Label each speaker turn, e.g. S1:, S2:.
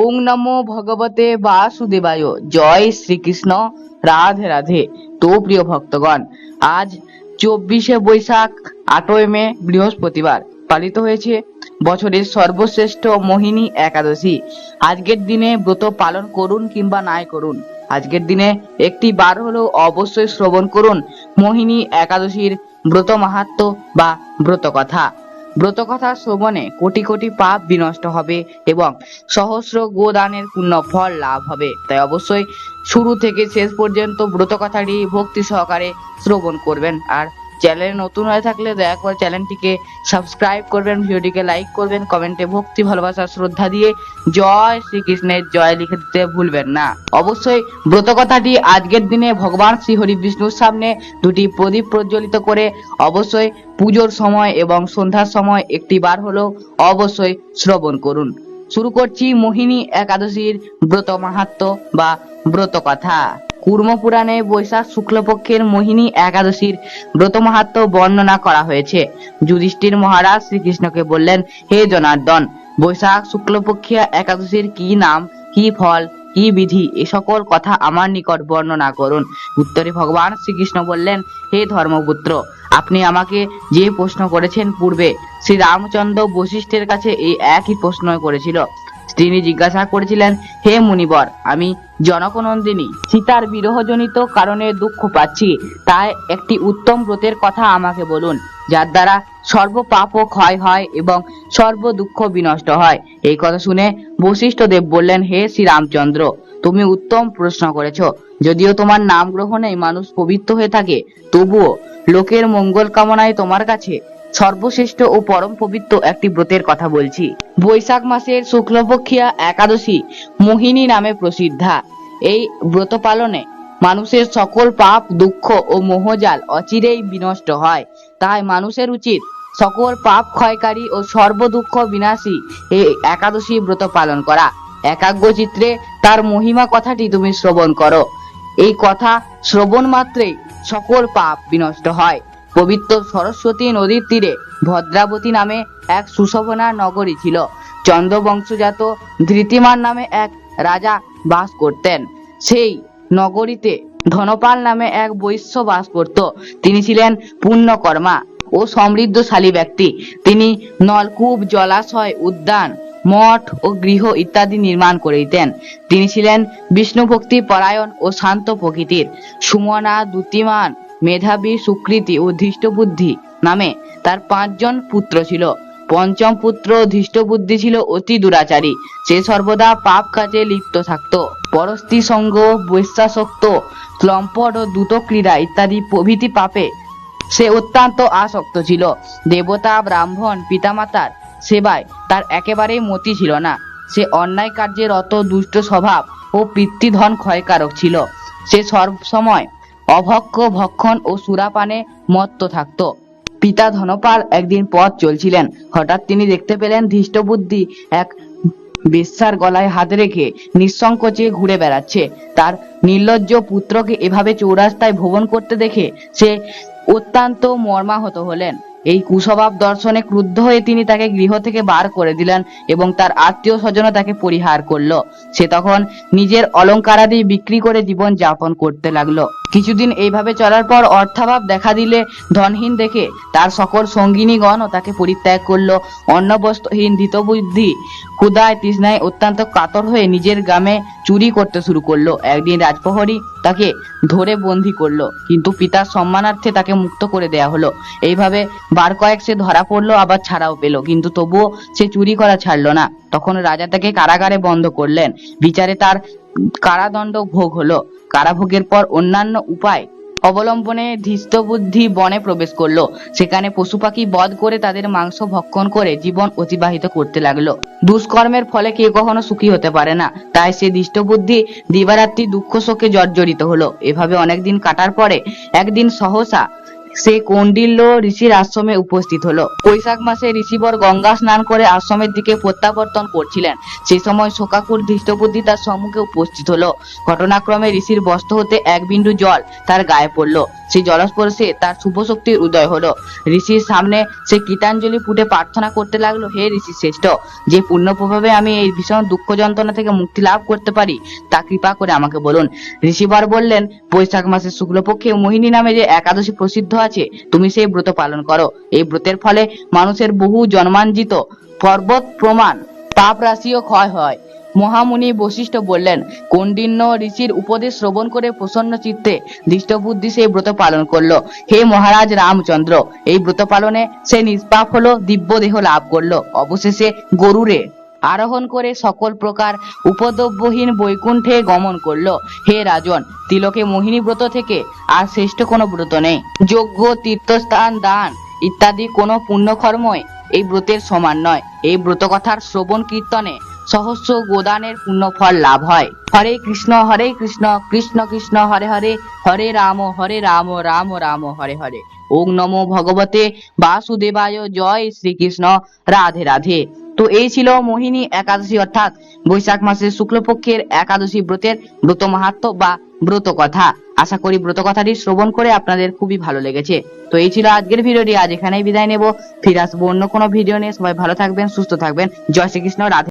S1: ওং নমো ভগবতে বাসুদেবায় জয় শ্রীকৃষ্ণ রাধে রাধে তো প্রিয় ভক্তগণ আজ চব্বিশে বৈশাখ আটই মে বৃহস্পতিবার পালিত হয়েছে বছরের সর্বশ্রেষ্ঠ মোহিনী একাদশী আজকের দিনে ব্রত পালন করুন কিংবা নাই করুন আজকের দিনে একটি বার হলেও অবশ্যই শ্রবণ করুন মোহিনী একাদশীর ব্রত মাহাত্ম বা ব্রত কথা ব্রতকথা শ্রবণে কোটি কোটি পাপ বিনষ্ট হবে এবং সহস্র গোদানের পূর্ণ ফল লাভ হবে তাই অবশ্যই শুরু থেকে শেষ পর্যন্ত ব্রতকথাটি ভক্তি সহকারে শ্রবণ করবেন আর চ্যানেলে নতুন হয়ে থাকলে দয়া করে চ্যানেলটিকে সাবস্ক্রাইব করবেন ভিডিওটিকে লাইক করবেন কমেন্টে ভক্তি ভালোবাসা শ্রদ্ধা দিয়ে জয় শ্রীকৃষ্ণের জয় লিখে দিতে ভুলবেন না অবশ্যই ব্রত কথাটি আজকের দিনে ভগবান শ্রী হরি বিষ্ণুর সামনে দুটি প্রদীপ প্রজ্বলিত করে অবশ্যই পুজোর সময় এবং সন্ধ্যার সময় একটি বার হলেও অবশ্যই শ্রবণ করুন শুরু করছি মোহিনী একাদশীর ব্রত মাহাত্ম বা ব্রত কথা কুর্ম পুরাণে বৈশাখ শুক্লপক্ষের মোহিনী একাদশীর ব্রত মাহাত্ম বর্ণনা করা হয়েছে যুধিষ্ঠির মহারাজ শ্রীকৃষ্ণকে বললেন হে জনার্দন বৈশাখ শুক্লপক্ষিয়া একাদশীর কি নাম কি ফল কি বিধি এ সকল কথা আমার নিকট বর্ণনা করুন উত্তরে ভগবান শ্রীকৃষ্ণ বললেন হে ধর্মপুত্র আপনি আমাকে যে প্রশ্ন করেছেন পূর্বে শ্রী রামচন্দ্র বশিষ্ঠের কাছে এই একই প্রশ্ন করেছিল তিনি জিজ্ঞাসা করেছিলেন হে মুনিবর আমি জনকনন্দিনী সীতার বিরহজনিত কারণে দুঃখ পাচ্ছি তাই একটি উত্তম ব্রতের কথা আমাকে বলুন যার দ্বারা সর্ব পাপ ক্ষয় হয় এবং সর্ব দুঃখ বিনষ্ট হয় এই কথা শুনে বশিষ্ঠ দেব বললেন হে শ্রীরামচন্দ্র তুমি উত্তম প্রশ্ন করেছ যদিও তোমার নাম গ্রহণে মানুষ পবিত্র হয়ে থাকে তবুও লোকের মঙ্গল কামনায় তোমার কাছে সর্বশ্রেষ্ঠ ও পরম পবিত্র একটি ব্রতের কথা বলছি বৈশাখ মাসের শুক্লপক্ষিয়া একাদশী মোহিনী নামে প্রসিদ্ধা এই ব্রত পালনে মানুষের সকল পাপ দুঃখ ও মোহজাল অচিরেই বিনষ্ট হয় তাই মানুষের উচিত সকল পাপ ক্ষয়কারী ও সর্বদুঃখ বিনাশী এই একাদশী ব্রত পালন করা একাগ্র চিত্রে তার মহিমা কথাটি তুমি শ্রবণ করো এই কথা শ্রবণ মাত্রেই সকল পাপ বিনষ্ট হয় পবিত্র সরস্বতী নদীর তীরে ভদ্রাবতী নামে এক সুশোভনা নগরী ছিল চন্দ্রবংশজাত ধৃতিমান নামে এক রাজা বাস করতেন সেই নগরীতে ধনপাল নামে এক বৈশ্য বাস করত তিনি ছিলেন পুণ্যকর্মা ও সমৃদ্ধশালী ব্যক্তি তিনি নলকূপ জলাশয় উদ্যান মঠ ও গৃহ ইত্যাদি নির্মাণ করিতেন তিনি ছিলেন বিষ্ণু ভক্তি পরায়ণ ও শান্ত প্রকৃতির সুমনা দ্যুতিমান মেধাবী সুকৃতি ও ধৃষ্টবুদ্ধি নামে তার পাঁচজন পুত্র ছিল পঞ্চম পুত্র ধৃষ্টবুদ্ধি ছিল অতি দুরাচারী সে সর্বদা পাপ কাজে লিপ্ত থাকত পরস্তি সঙ্গ বৈশ্বাসক্ত ক্লম্পট ও দ্রুত ক্রীড়া ইত্যাদি প্রভৃতি পাপে সে অত্যন্ত আসক্ত ছিল দেবতা ব্রাহ্মণ পিতামাতার সেবায় তার একেবারেই মতি ছিল না সে অন্যায় কার্যের রত দুষ্ট স্বভাব ও পিতৃধন ক্ষয়কারক ছিল সে সব সময় অভক্ষ ভক্ষণ ও সুরাপানে মত্ত থাকত পিতা ধনপাল একদিন পথ চলছিলেন হঠাৎ তিনি দেখতে পেলেন ধৃষ্টবুদ্ধি এক বিশ্বার গলায় হাত রেখে নিঃসংকোচে ঘুরে বেড়াচ্ছে তার নির্লজ্জ পুত্রকে এভাবে চৌরাস্তায় ভ্রমণ করতে দেখে সে অত্যন্ত মর্মাহত হলেন এই কুস্বভাব দর্শনে ক্রুদ্ধ হয়ে তিনি তাকে গৃহ থেকে বার করে দিলেন এবং তার আত্মীয় স্বজনও তাকে পরিহার করল সে তখন নিজের অলঙ্কারাদি বিক্রি করে জীবন যাপন করতে লাগলো কিছুদিন এইভাবে চলার পর অর্থাভাব দেখা দিলে ধনহীন দেখে তার সকল সঙ্গিনীগণও তাকে পরিত্যাগ করলো অন্নবস্ত্রহীন ধৃতবুদ্ধি কুদায় তৃষ্ণায় অত্যন্ত কাতর হয়ে নিজের গ্রামে চুরি করতে শুরু করলো একদিন রাজপ্রহরী তাকে ধরে বন্দি করলো কিন্তু পিতার সম্মানার্থে তাকে মুক্ত করে দেয়া হলো এইভাবে বার কয়েক সে ধরা পড়লো আবার ছাড়াও পেল কিন্তু তবুও সে চুরি করা ছাড়লো না তখন রাজা তাকে কারাগারে বন্ধ করলেন বিচারে তার কারাদণ্ড ভোগ হলো কারাভোগের পর অন্যান্য উপায় অবলম্বনে ধৃষ্ট বুদ্ধি বনে প্রবেশ করলো সেখানে পশু পাখি বধ করে তাদের মাংস ভক্ষণ করে জীবন অতিবাহিত করতে লাগলো দুষ্কর্মের ফলে কে কখনো সুখী হতে পারে না তাই সে ধৃষ্ট বুদ্ধি দিবারাত্রি দুঃখ শোকে জর্জরিত হলো এভাবে অনেকদিন কাটার পরে একদিন সহসা সে কৌন্ডিল্য ঋষির আশ্রমে উপস্থিত হলো বৈশাখ মাসে ঋষিবর গঙ্গা স্নান করে আশ্রমের দিকে প্রত্যাবর্তন করছিলেন সেই সময় শোকাকুর ধৃষ্টবুদ্ধি তার সম্মুখে উপস্থিত হলো ঘটনাক্রমে ঋষির বস্ত্র হতে এক বিন্দু জল তার গায়ে পড়লো সেই জলস্পর্শে তার শুভ শক্তির উদয় হলো ঋষির সামনে সে কীতাঞ্জলি ফুটে প্রার্থনা করতে লাগলো হে ঋষি শ্রেষ্ঠ যে পূর্ণ প্রভাবে আমি এই ভীষণ দুঃখ যন্ত্রণা থেকে মুক্তি লাভ করতে পারি তা কৃপা করে আমাকে বলুন ঋষিবার বললেন বৈশাখ মাসের শুক্লপক্ষে মোহিনী নামে যে একাদশী প্রসিদ্ধ আছে তুমি সেই ব্রত পালন করো এই ব্রতের ফলে মানুষের বহু জন্মাঞ্জিত পর্বত প্রমাণ পাপ রাশিও ক্ষয় হয় মহামুনি বশিষ্ঠ বললেন কৌন্ডিন্য ঋষির উপদেশ শ্রবণ করে প্রসন্ন চিত্তে দৃষ্টবুদ্ধি সেই ব্রত পালন করল হে মহারাজ রামচন্দ্র এই ব্রত পালনে সে নিষ্পাপ হল দিব্য দেহ লাভ করল অবশেষে গরুরে আরোহণ করে সকল প্রকার উপদ্রব্যহীন বৈকুণ্ঠে গমন করল হে রাজন তিলকে মোহিনী ব্রত থেকে আর শ্রেষ্ঠ কোনো ব্রত নেই যজ্ঞ তীর্থস্থান দান ইত্যাদি কোনো পুণ্যকর্মই এই ব্রতের সমান নয় এই ব্রত কথার শ্রবণ কীর্তনে সহস্র গোদানের পূর্ণ ফল লাভ হয় হরে কৃষ্ণ হরে কৃষ্ণ কৃষ্ণ কৃষ্ণ হরে হরে হরে রাম হরে রাম রাম রাম হরে হরে ওং নমো ভগবতে বাসুদেবায় জয় শ্রীকৃষ্ণ রাধে রাধে তো এই ছিল মোহিনী একাদশী অর্থাৎ বৈশাখ মাসের শুক্লপক্ষের একাদশী ব্রতের ব্রত মাহাত্ম বা ব্রত কথা আশা করি ব্রত কথাটি শ্রবণ করে আপনাদের খুবই ভালো লেগেছে তো এই ছিল আজকের ভিডিওটি আজ এখানেই বিদায় নেব ফিরে আসবো অন্য কোনো ভিডিও নিয়ে সবাই ভালো থাকবেন সুস্থ থাকবেন জয় শ্রীকৃষ্ণ রাধে